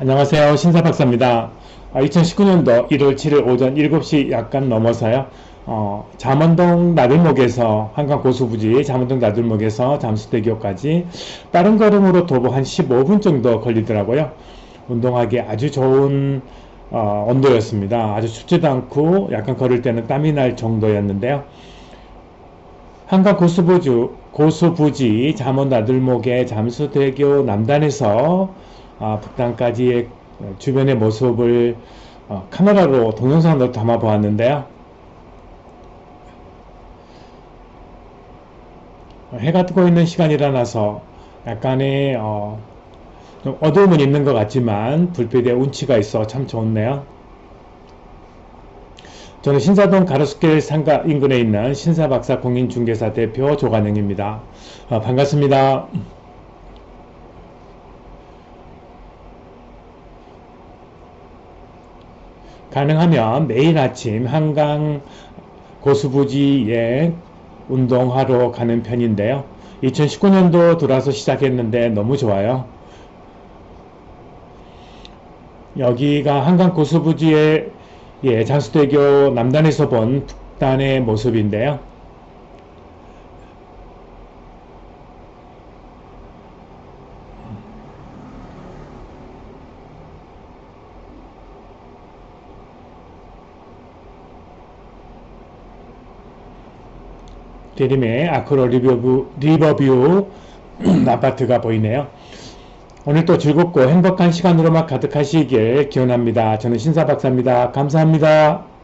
안녕하세요. 신사박사입니다. 2019년도 1월 7일 오전 7시 약간 넘어서요. 어, 잠원동 나들목에서 한강 고수부지 잠원동 나들목에서 잠수대교까지 빠른 걸음으로 도보 한 15분 정도 걸리더라고요. 운동하기 아주 좋은 어, 온도였습니다. 아주 춥지도 않고 약간 걸을 때는 땀이 날 정도였는데요. 한강 고수부지, 고수부지 잠원 나들목의 잠수대교 남단에서 아, 북단까지의 주변의 모습을 어, 카메라로 동영상으로 담아 보았는데요. 해가 뜨고 있는 시간이라서 약간의 어, 좀 어두움은 있는 것 같지만 불빛에 운치가 있어 참 좋네요. 저는 신사동 가로수길 상가 인근에 있는 신사박사 공인중개사 대표 조관영입니다. 어, 반갑습니다. 가능하면 매일 아침 한강 고수부지에 운동하러 가는 편인데요. 2019년도 들어와서 시작했는데 너무 좋아요. 여기가 한강 고수부지의 예, 장수대교 남단에서 본 북단의 모습인데요. 대림의 아크로 리버뷰, 리버뷰 아파트가 보이네요. 오늘 또 즐겁고 행복한 시간으로만 가득하시길 기원합니다. 저는 신사 박사입니다. 감사합니다.